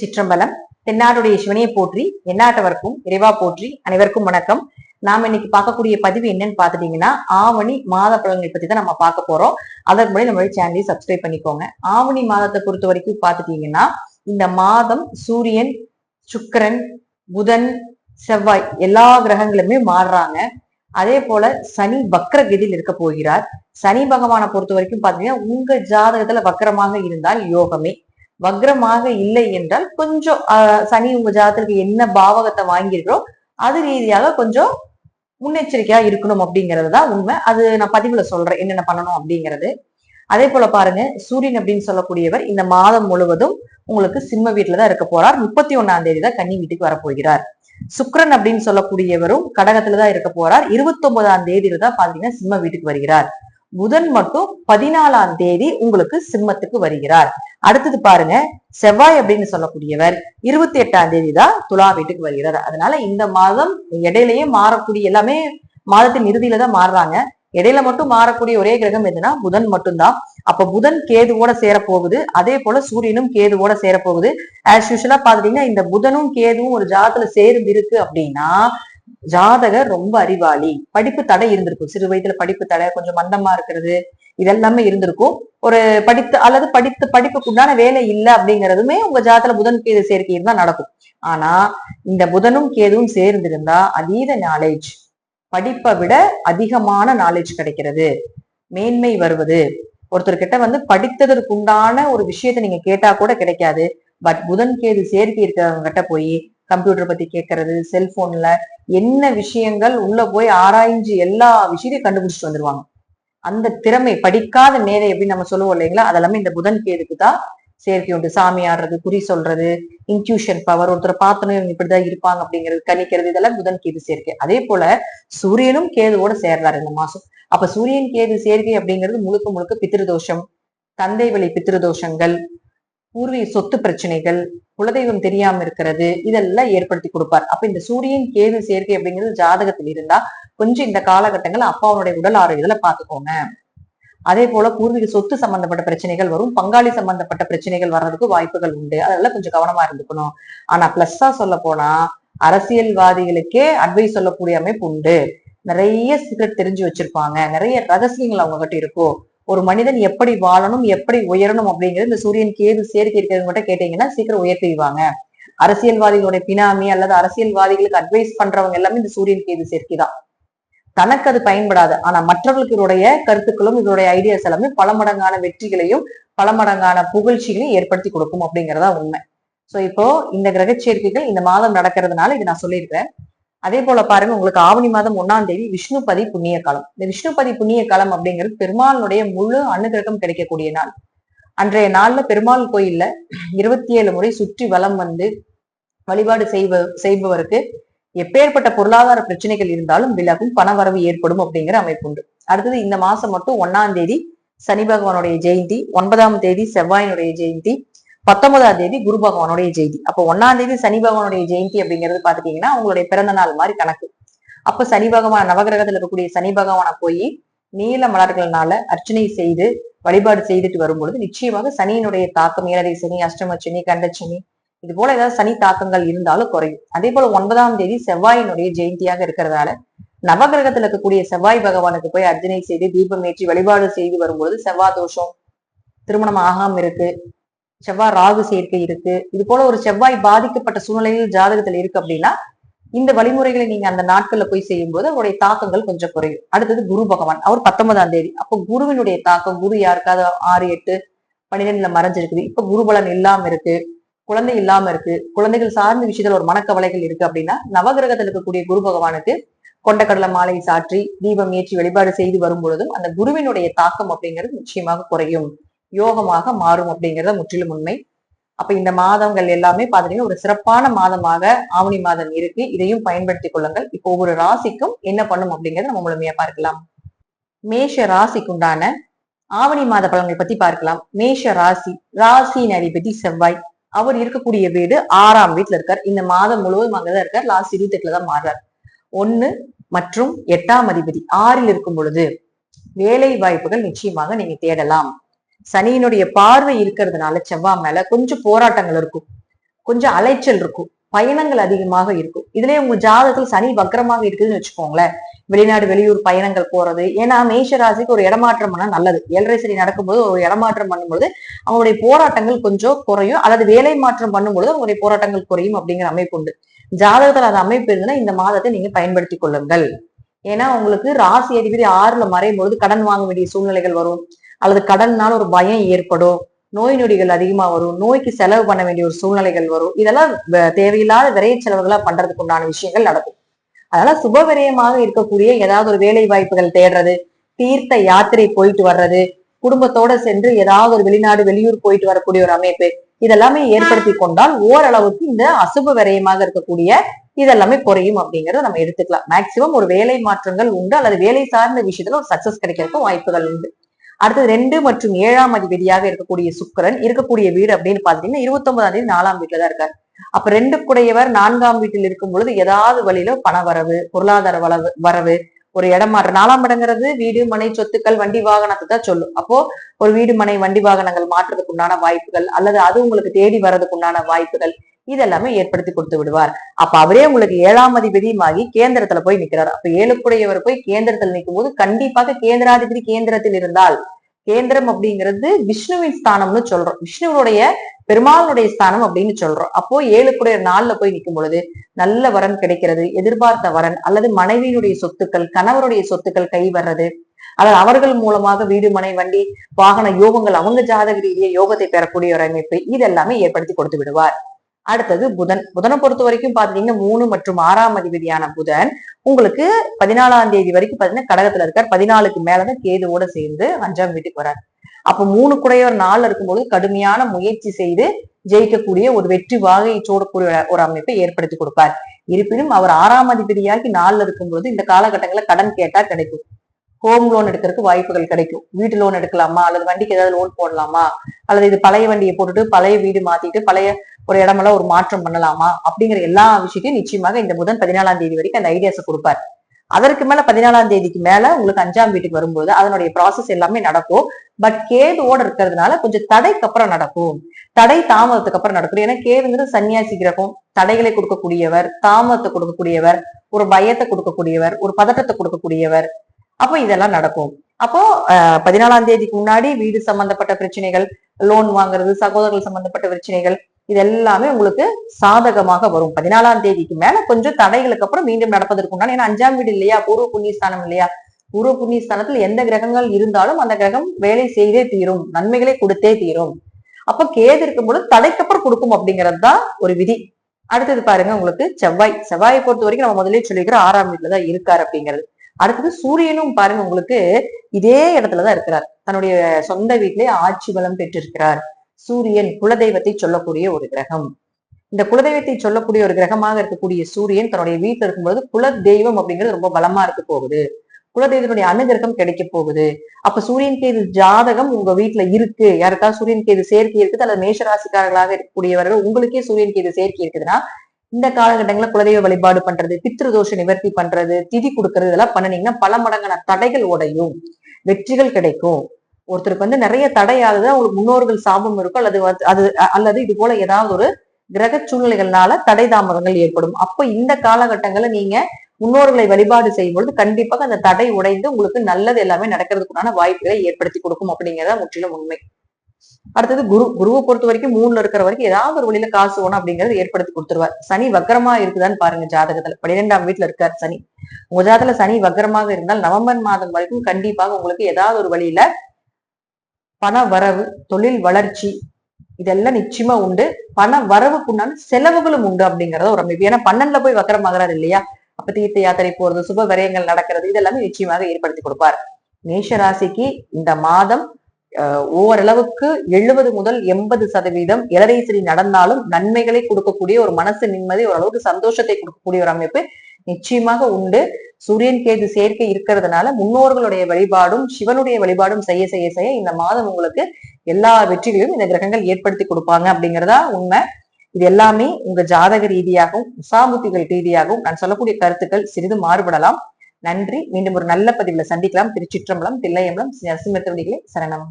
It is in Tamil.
சிற்றம்பலம் தென்னாடுடைய சிவனையை போற்றி என்னாட்டவர்க்கும் இறைவா போற்றி அனைவருக்கும் வணக்கம். நாம இன்னைக்கு பார்க்கக்கூடிய பதிவு என்னன்னு பாத்துட்டீங்கன்னா ஆவணி மாத பலன்களை பத்தி தான் நம்ம பார்க்க போறோம். அதற்கு முன்னாடி நம்மளுடைய சேனலையும் சப்ஸ்கிரைப் பண்ணிக்கோங்க. ஆவணி மாதத்தை பொறுத்த வரைக்கும் பாத்துட்டீங்கன்னா இந்த மாதம் சூரியன் சுக்கரன் புதன் செவ்வாய் எல்லா கிரகங்களுமே மாறுறாங்க. அதே போல சனி வக்கர கதியில் இருக்க போகிறார். சனி பகவானை பொறுத்த வரைக்கும் பாத்தீங்கன்னா உங்க ஜாதகத்துல வக்கரமாக இருந்தால் யோகமே. வக்ரமாக இல்லை என்றால் கொஞ்சம் ஆஹ், சனி உங்க ஜாதகத்துக்கு என்ன பாவகத்தை வாங்கியிருக்கிறோ அது ரீதியாக கொஞ்சம் முன்னெச்சரிக்கையா இருக்கணும் அப்படிங்கிறது தான் உண்மை. அது நான் பதிவுல சொல்றேன் என்னென்ன பண்ணணும் அப்படிங்கிறது. அதே போல பாருங்க சூரியன் அப்படின்னு சொல்லக்கூடியவர் இந்த மாதம் முழுவதும் உங்களுக்கு சிம்ம வீட்டுல தான் இருக்க போறார். முப்பத்தி ஒன்னாம் தேதி தான் கன்னி வீட்டுக்கு வரப்போகிறார். சுக்கிரன் அப்படின்னு சொல்லக்கூடியவரும் கடகத்துல தான் இருக்க போறார். இருபத்தி ஒன்பதாம் தேதியில தான் பாத்தீங்கன்னா சிம்ம வீட்டுக்கு வருகிறார். புதன் மட்டும் பதினாலாம் தேதி உங்களுக்கு சிம்மத்துக்கு வருகிறார். அடுத்தது பாருங்க செவ்வாய் அப்படின்னு சொல்லக்கூடியவர் இருபத்தி எட்டாம் தேதி தான் துலா வீட்டுக்கு வருகிறார். அதனால இந்த மாதம் இடையிலேயே மாறக்கூடிய எல்லாமே மாதத்தின் இறுதியில தான் மாறுறாங்க. இடையில மட்டும் மாறக்கூடிய ஒரே கிரகம் எதுனா புதன் மட்டும்தான். அப்ப புதன் கேதுவோட சேரப்போகுது. போகுது அதே போல சூரியனும் கேதுவோட சேரப்போகுது. ஆஸ் யூஷுவலா பாத்துட்டீங்கன்னா இந்த புதனும் கேதுவும் ஒரு ஜாதத்துல சேர்ந்து இருக்கு அப்படின்னா ஜாதகர் ரொம்ப அறிவாளி. படிப்பு தடை இருந்திருக்கும். சிறு வயதுல படிப்பு தடை கொஞ்சம் மந்தமா இருக்கிறது இதெல்லாமே இருந்திருக்கும். ஒரு படித்து அல்லது படித்து படிப்புக்கு உண்டான வேலை இல்லை அப்படிங்கிறதுமே உங்க ஜாதத்துல புதன் கேது சேர்க்கை தான் நடக்கும். ஆனா இந்த புதனும் கேதுவும் சேர்ந்திருந்தா அதீத நாலேஜ் படிப்பை விட அதிகமான நாலேஜ் கிடைக்கிறது. மேன்மை வருவது. ஒருத்தர்கிட்ட வந்து படித்ததற்கு உண்டான ஒரு விஷயத்த நீங்க கேட்டா கூட கிடைக்காது. பட் புதன் கேது சேர்க்கை இருக்கிறவங்க கிட்ட போய் கம்ப்யூட்டர் பத்தி கேட்கறது செல்போன்ல என்ன விஷயங்கள் உள்ள போய் ஆராய்ஞ்சு எல்லா விஷயத்தையும் கண்டுபிடிச்சிட்டு வந்துருவாங்க. அந்த திறமை படிக்காத மேதை எப்படி நம்ம சொல்லுவோம் இல்லைங்களா? அதெல்லாமே இந்த புதன் கேதுக்கு தான் சேர்க்கை உண்டு. சாமி ஆடுறது குறி சொல்றது இன்ட்யூஷன் பவர் ஒருத்தரை பார்த்தனும் இவங்க இப்படிதான் இருப்பாங்க அப்படிங்கிறது கணிக்கிறது இதெல்லாம் புதன் கேது சேர்க்கை அதே போல சூரியனும் கேதுவோட சேர்றாரு இந்த மாசம். அப்ப சூரியன் கேது சேர்க்கை அப்படிங்கிறது முழுக்க முழுக்க பித்திருதோஷம் தந்தை வழி பித்திருதோஷங்கள் பூர்வீக சொத்து பிரச்சனைகள் குலதெய்வம் தெரியாம இருக்கிறது இதெல்லாம் ஏற்படுத்தி கொடுப்பார். அப்ப இந்த சூரியன் கேது சேர்க்கை அப்படிங்கிறது ஜாதகத்தில் இருந்தா கொஞ்சம் இந்த காலகட்டங்கள் அப்பாவுடைய உடல் ஆரோக்கியத்துல பாத்துக்கோங்க அதே போல பூர்வீக சொத்து சம்பந்தப்பட்ட பிரச்சனைகள் வரும். பங்காளி சம்பந்தப்பட்ட பிரச்சனைகள் வர்றதுக்கு வாய்ப்புகள் உண்டு. அதெல்லாம் கொஞ்சம் கவனமா இருந்துக்கணும். ஆனா பிளஸ்ஸா சொல்ல போனா அரசியல்வாதிகளுக்கே அட்வைஸ் சொல்லக்கூடிய அமைப்பு உண்டு. நிறைய சீக்ரெட் தெரிஞ்சு வச்சிருப்பாங்க. நிறைய ரகசியங்கள் அவங்க கிட்ட இருக்கும் ஒரு மனிதன் எப்படி வாழணும் எப்படி உயரணும் அப்படிங்கிறது இந்த சூரியன் கேது சேர்க்கை இருக்கிறவங்க மட்டும் கேட்டீங்கன்னா சீக்கிரம் உயர்த்திடுவாங்க. அரசியல்வாதிகளுடைய பினாமி அல்லது அரசியல்வாதிகளுக்கு அட்வைஸ் பண்றவங்க எல்லாமே இந்த சூரியன் கேது சேர்க்கை தான். தனக்கு அது பயன்படாது. ஆனா மற்றவர்களுக்கு இதோடைய கருத்துக்களும் இதோடைய ஐடியாஸ் எல்லாமே பல மடங்கான வெற்றிகளையும் பல மடங்கான புகழ்ச்சிகளையும் ஏற்படுத்தி கொடுக்கும் அப்படிங்கறதா உண்மை. சோ இப்போ இந்த கிரக சேர்க்கைகள் இந்த மாதம் நடக்கிறதுனால இது நான் சொல்லியிருக்கிறேன். அதே போல பாருங்க உங்களுக்கு ஆவணி மாதம் ஒன்னாம் தேதி விஷ்ணுபதி புண்ணிய காலம். இந்த விஷ்ணுபதி புண்ணிய காலம் அப்படிங்கிறது பெருமாளுடைய முழு அனுகிரகம் கிடைக்கக்கூடிய நாள். அன்றைய நாள்ல பெருமாள் கோயில்ல இருபத்தி ஏழு முறை சுற்றி வலம் வந்து வழிபாடு செய்வ செய்பவருக்கு எப்பேற்பட்ட பொருளாதார பிரச்சனைகள் இருந்தாலும் விலகும் பணவரவு ஏற்படும் அப்படிங்கிற அமைப்பு உண்டு அடுத்தது இந்த மாசம் மட்டும் ஒன்னாம் தேதி சனி பகவானுடைய ஜெயந்தி ஒன்பதாம் தேதி செவ்வாயினுடைய ஜெயந்தி பத்தொன்பதாம் தேதி குரு பகவானுடைய ஜெயந்தி. அப்போ ஒன்னாம் தேதி சனி பகவானுடைய ஜெயந்தி அப்படிங்கிறது பாத்துட்டீங்கன்னா உங்களுடைய பிறந்த நாள் மாதிரி கணக்கு. அப்ப சனி பகவான் நவகிரகத்துல இருக்கக்கூடிய சனி பகவானை போய் நீல மலர்கள்னால அர்ச்சனை செய்து வழிபாடு செய்துட்டு வரும்பொழுது நிச்சயமாக சனியினுடைய தாக்கம் ஏழரை சனி அஷ்டம சனி கண்டச்சனி இது போல ஏதாவது சனி தாக்கங்கள் இருந்தாலும் குறையும். அதே போல ஒன்பதாம் தேதி செவ்வாயினுடைய ஜெயந்தியாக இருக்கிறதால நவகிரகத்துல இருக்கக்கூடிய செவ்வாய் பகவானுக்கு போய் அர்ச்சனை செய்து தீபம் ஏற்றி வழிபாடு செய்து வரும்பொழுது செவ்வாய் தோஷம் திருமணம் ஆகாம இருக்கு. செவ்வாய் ராகு சேர்க்கை இருக்கு. இது போல ஒரு செவ்வாய் பாதிக்கப்பட்ட சூழ்நிலையில் ஜாதகத்துல இருக்கு அப்படின்னா இந்த வழிமுறைகளை நீங்க அந்த நாட்கள்ல போய் செய்யும் போது அவருடைய தாக்கங்கள் கொஞ்சம் குறையும். அடுத்தது குரு பகவான். அவர் பத்தொன்பதாம் தேதி. அப்போ குருவினுடைய தாக்கம் குரு யாருக்காவது ஆறு எட்டு பன்னிரெண்டுல மறைஞ்சிருக்குது. இப்ப குருபலன் இல்லாம இருக்கு. குழந்தை இல்லாம இருக்கு. குழந்தைகள் சார்ந்த விஷயத்துல ஒரு மனக்கவலைகள் இருக்கு அப்படின்னா நவகிரகத்தில் இருக்கக்கூடிய குரு பகவானுக்கு கொண்டக்கடலை மாலை சாற்றி தீபம் ஏற்றி வழிபாடு செய்து வரும் பொழுதும் அந்த குருவினுடைய தாக்கம் அப்படிங்கிறது நிச்சயமாக குறையும். யோகமாக மாறும் அப்படிங்கிறத முற்றிலும் உண்மை. அப்ப இந்த மாதங்கள் எல்லாமே பாத்தீங்கன்னா ஒரு சிறப்பான மாதமாக ஆவணி மாதம் இருக்கு. இதையும் பயன்படுத்திக் கொள்ளுங்கள். இப்போ ஒவ்வொரு ராசிக்கும் என்ன பண்ணும் அப்படிங்கறத நம்ம முழுமையா பார்க்கலாம். மேஷ ராசிக்குண்டான ஆவணி மாத பலன்களை பத்தி பார்க்கலாம். மேஷ ராசி ராசியின் அதிபதி செவ்வாய். அவர் இருக்கக்கூடிய வீடு ஆறாம் வீட்டுல இருக்கார். இந்த மாதம் முழுவதும் அங்கதான் இருக்கார். லாஸ்ட் இருபத்தி எட்டுல தான் மாறுறார். ஒன்னு மற்றும் எட்டாம் அதிபதி ஆறில் இருக்கும் பொழுது வேலை வாய்ப்புகள் நிச்சயமாக நீங்க தேடலாம். சனியினுடைய பார்வை இருக்கிறதுனால செவ்வாய் மேல கொஞ்சம் போராட்டங்கள் இருக்கும். கொஞ்சம் அலைச்சல் இருக்கும். பயணங்கள் அதிகமாக இருக்கும். இதுலயே உங்க ஜாதகத்தில் சனி வக்கரமாக இருக்குதுன்னு வச்சுக்கோங்களேன். வெளிநாடு வெளியூர் பயணங்கள் போறது. ஏன்னா மேஷ ராசிக்கு ஒரு இடமாற்றம் பண்ணா நல்லது. ஏழரை சனி நடக்கும்போது ஒரு இடமாற்றம் பண்ணும்போது அவங்களுடைய போராட்டங்கள் கொஞ்சம் குறையும். அல்லது வேலை மாற்றம் பண்ணும்பொழுது அவங்களுடைய போராட்டங்கள் குறையும் அப்படிங்கிற அமைப்பு உண்டு. ஜாதகத்தில் அது அமைப்பு இருந்ததுன்னா இந்த மாதத்தை நீங்க பயன்படுத்திக் கொள்ளுங்கள். ஏன்னா உங்களுக்கு ராசி அதிபதி ஆறுல மறையும் பொழுது கடன் வாங்க வேண்டிய சூழ்நிலைகள் வரும். அல்லது கடன்னால ஒரு பயம் ஏற்படும் நோய் நொடிகள் அதிகமா வரும் நோய்க்கு செலவு பண்ண வேண்டிய ஒரு சூழ்நிலைகள் வரும். இதெல்லாம் வ- தேவையில்லாத விரைய செலவுகளா பண்றதுக்கு உண்டான விஷயங்கள் நடக்கும். அதனால சுபவிரயமாக இருக்கக்கூடிய ஏதாவது ஒரு வேலை வாய்ப்புகள் தேடுறது தீர்த்த யாத்திரை போயிட்டு வர்றது குடும்பத்தோட சென்று ஏதாவது ஒரு வெளிநாடு வெளியூர் போயிட்டு வரக்கூடிய ஒரு அமைப்பு இதெல்லாமே ஏற்படுத்தி கொண்டால் ஓரளவுக்கு இந்த அசுப விரயமாக இருக்கக்கூடிய இதெல்லாமே குறையும் அப்படிங்கறத நம்ம எடுத்துக்கலாம். மேக்சிமம் ஒரு வேலை மாற்றங்கள் உண்டு அல்லது வேலை சார்ந்த விஷயத்துல ஒரு சக்சஸ் கிடைக்கிறதுக்கு வாய்ப்புகள் உண்டு. அடுத்தது ரெண்டு மற்றும் ஏழாம் அதிபதியாக இருக்கக்கூடிய சுக்கிரன் இருக்கக்கூடிய வீடு அப்படின்னு பாத்தீங்கன்னா இருபத்தி ஒன்பதாம் தேதி நாலாம் வீட்டுல தான் இருக்காரு. அப்ப ரெண்டு குடையவர் நான்காம் வீட்டில் இருக்கும் பொழுது ஏதாவது வழியில பண வரவு பொருளாதார வளவு வரவு ஒரு இடம் மாற்ற நாலாம் இடங்கிறது வீடு மனை சொத்துக்கள் வண்டி வாகனத்தை தான் சொல்லும். அப்போ ஒரு வீடு மனை வண்டி வாகனங்கள் மாற்றுறதுக்கு உண்டான வாய்ப்புகள் அல்லது அது உங்களுக்கு தேடி வர்றதுக்கு உண்டான வாய்ப்புகள் இதெல்லாமே ஏற்படுத்தி கொடுத்து விடுவார். அப்ப அவரே உங்களுக்கு ஏழாம் அதிபதியுமாகி கேந்திரத்துல போய் நிக்கிறார். அப்ப ஏழுக்குடையவர் போய் கேந்திரத்தில் நிற்கும் போது கண்டிப்பாக கேந்திராதிபதி கேந்திரத்தில் இருந்தால் கேந்திரம் அப்படிங்கிறது விஷ்ணுவின் ஸ்தானம்னு சொல்றோம். விஷ்ணுவனுடைய பெருமாளுடைய ஸ்தானம் அப்படின்னு சொல்றோம். அப்போ ஏழுக்குடைய நாள்ல போய் நிற்கும் பொழுது நல்ல வரன் கிடைக்கிறது எதிர்பார்த்த வரன் அல்லது மனைவியினுடைய சொத்துக்கள் கணவருடைய சொத்துக்கள் கை வர்றது அதாவது அவர்கள் மூலமாக வீடு மனை வண்டி வாகன யோகங்கள் அவங்க ஜாதக ரீதிய யோகத்தை பெறக்கூடிய ஒரு அமைப்பு இதெல்லாமே ஏற்படுத்தி கொடுத்து விடுவார். அடுத்தது புதன். புதனை பொறுத்த வரைக்கும் பாத்தீங்கன்னா மூணு மற்றும் ஆறாம் அதிபதியான புதன் உங்களுக்கு பதினாலாம் தேதி வரைக்கும் பாத்தீங்கன்னா கடகத்துல இருக்கார். பதினாலுக்கு மேலதான் கேதுவோட சேர்ந்து அஞ்சாம் வீட்டுக்கு வரார். அப்ப மூணு குடையோர் நாள் இருக்கும்போது கடுமையான முயற்சி செய்து ஜெயிக்கக்கூடிய ஒரு வெற்றி வாகையை சூடக்கூடிய ஒரு அமைப்பை ஏற்படுத்தி கொடுப்பார். இருப்பினும் அவர் ஆறாம் அதிபதியாகி நாள்ல இருக்கும்போது இந்த காலகட்டங்களில் கடன் கேட்டா கிடைக்கும். ஹோம் லோன் எடுக்கிறதுக்கு வாய்ப்புகள் கிடைக்கும். வீட்டு லோன் எடுக்கலாமா? அல்லது வண்டிக்கு ஏதாவது லோன் போடலாமா? அல்லது இது பழைய வண்டியை போட்டுட்டு பழைய வீடு மாத்திட்டு பழைய ஒரு இடமெல்லாம் ஒரு மாற்றம் பண்ணலாமா? அப்படிங்கிற எல்லா விஷயத்தையும் நிச்சயமாக இந்த புதன் பதினாலாம் தேதி வரைக்கும் அந்த ஐடியாஸை கொடுப்பார். அதற்கு மேல பதினாலாம் தேதிக்கு மேல உங்களுக்கு அஞ்சாம் வீட்டுக்கு வரும்போது அதனுடைய ப்ராசஸ் எல்லாமே நடக்கும். பட் கேதுவோட இருக்கிறதுனால கொஞ்சம் தடைக்கு அப்புறம் நடக்கும். தடை தாமதத்துக்கு அப்புறம் நடக்கும். ஏன்னா கேதுங்கிறது சன்னியாசி கிரகம். தடைகளை கொடுக்கக்கூடியவர் தாமதத்தை கொடுக்கக்கூடியவர் ஒரு பயத்தை கொடுக்கக்கூடியவர் ஒரு பதட்டத்தை கொடுக்கக்கூடியவர். அப்போ இதெல்லாம் நடக்கும். அப்போ அஹ், பதினாலாம் தேதிக்கு முன்னாடி வீடு சம்பந்தப்பட்ட பிரச்சனைகள் லோன் வாங்குறது சகோதரர்கள் சம்பந்தப்பட்ட பிரச்சனைகள் இது எல்லாமே உங்களுக்கு சாதகமாக வரும். பதினாலாம் தேதிக்கு மேல கொஞ்சம் தடைகளுக்கு அப்புறம் மீண்டும் நடப்பதற்கு உண்டான ஏன்னா அஞ்சாம் வீடு இல்லையா பூர்வ புண்ணியஸ்தானம் இல்லையா பூர்வ புண்ணியஸ்தானத்தில் எந்த கிரகங்கள் இருந்தாலும் அந்த கிரகம் வேலை செய்தே தீரும் நன்மைகளை கொடுத்தே தீரும். அப்ப கேது இருக்கும்போது தடைக்கப்புறம் கொடுக்கும் அப்படிங்கிறது தான் ஒரு விதி. அடுத்தது பாருங்க உங்களுக்கு செவ்வாய். செவ்வாயை பொறுத்த வரைக்கும் நம்ம முதலே சொல்லிக்கிறோம் ஆறாம் வீட்டுல தான் இருக்காரு அப்படிங்கிறது. அடுத்தது சூரியனும் பாருங்க உங்களுக்கு இதே இடத்துலதான் இருக்கிறார். தன்னுடைய சொந்த வீட்டிலே ஆட்சி பலம் பெற்றிருக்கிறார். சூரியன் குலதெய்வத்தை சொல்லக்கூடிய ஒரு கிரகம். இந்த குலதெய்வத்தை சொல்லக்கூடிய ஒரு கிரகமாக இருக்கக்கூடிய சூரியன் தன்னுடைய வீட்டில் இருக்கும்போது குல தெய்வம் அப்படிங்கிறது ரொம்ப பலமா இருக்க போகுது. குலதெய்வத்தினுடைய அனுகிரகம் கிடைக்க போகுது. அப்ப சூரியன் கேது ஜாதகம் உங்க வீட்டுல இருக்கு. யாருக்காவது சூரியன் கேது சேர்க்கை இருக்குது அல்லது மேஷராசிக்காரர்களாக இருக்கக்கூடியவர்கள் உங்களுக்கே சூரியன் கேது சேர்க்கை இருக்குதுன்னா இந்த காலகட்டங்களில் குலதெய்வ வழிபாடு பண்றது பித்ருதோஷ நிவர்த்தி பண்றது திதி கொடுக்கறது இதெல்லாம் பண்ணுனீங்கன்னா பல மடங்கான தடைகள் உடையும். வெற்றிகள் கிடைக்கும். ஒருத்தருக்கு வந்து நிறைய தடை ஆகுது அவங்களுக்கு முன்னோர்கள் சாபம் இருக்கும் அல்லது அது அல்லது இது போல ஏதாவது ஒரு கிரக சூழ்நிலைகள்னால தடை தாமதங்கள் ஏற்படும். அப்போ இந்த காலகட்டங்களில் நீங்க முன்னோர்களை வழிபாடு செய்யும் பொழுது கண்டிப்பாக அந்த தடை உடைந்து உங்களுக்கு நல்லது எல்லாமே நடக்கிறதுக்குண்டான வாய்ப்புகளை ஏற்படுத்தி கொடுக்கும் அப்படிங்கிறத முற்றிலும் உண்மை. அடுத்தது குரு குருவை பொறுத்த வரைக்கும் மூணுல இருக்கிற வரைக்கும் ஏதாவது ஒரு வழியில காசு வேணும் அப்படிங்கறது ஏற்படுத்தி கொடுத்துருவார். சனி வக்கரமா இருக்குதான்னு பாருங்க ஜாதகத்துல. பன்னிரெண்டாம் வீட்டுல இருக்கார் சனி. உங்க ஜாதகத்துல சனி வக்கரமாக இருந்தால் நவம்பர் மாதம் வரைக்கும் கண்டிப்பாக உங்களுக்கு ஏதாவது ஒரு வழியில பண வரவு தொழில் வளர்ச்சி இதெல்லாம் நிச்சயமா உண்டு. பண வரவுக்குண்டான செலவுகளும் உண்டு அப்படிங்கறத ஒரு அமைப்பு. ஏன்னா பன்னெண்டுல போய் வக்கரமாகறாரு இல்லையா? அப்ப தீர்த்த யாத்திரை போறது சுப விரயங்கள் நடக்கிறது இதெல்லாமே நிச்சயமாக ஏற்படுத்தி கொடுப்பார். மேஷ ராசிக்கு இந்த மாதம் ஓரளவுக்கு எழுபது முதல் எண்பது சதவீதம் இளரைசரி நடந்தாலும் நன்மைகளை கொடுக்கக்கூடிய ஒரு மனசு நிம்மதி ஓரளவுக்கு சந்தோஷத்தை கொடுக்கக்கூடிய ஒரு அமைப்பு நிச்சயமாக உண்டு. சூரியன் கேது சேர்க்கை இருக்கிறதுனால முன்னோர்களுடைய வழிபாடும் சிவனுடைய வழிபாடும் செய்ய செய்ய செய்ய இந்த மாதம் உங்களுக்கு எல்லா வெற்றிகளையும் இந்த கிரகங்கள் ஏற்படுத்தி கொடுப்பாங்க அப்படிங்கறதா உண்மை. இது எல்லாமே உங்க ஜாதக ரீதியாகவும் உசாமுத்திகள் ரீதியாகவும் நான் சொல்லக்கூடிய கருத்துக்கள் சிறிது மாறுபடலாம். நன்றி. மீண்டும் ஒரு நல்ல பதிவுல சந்திக்கலாம். திருச்சிற்றம்பலம் தில்லையம்பலம் நரசிம்மத்திரடிகளை சரணம்.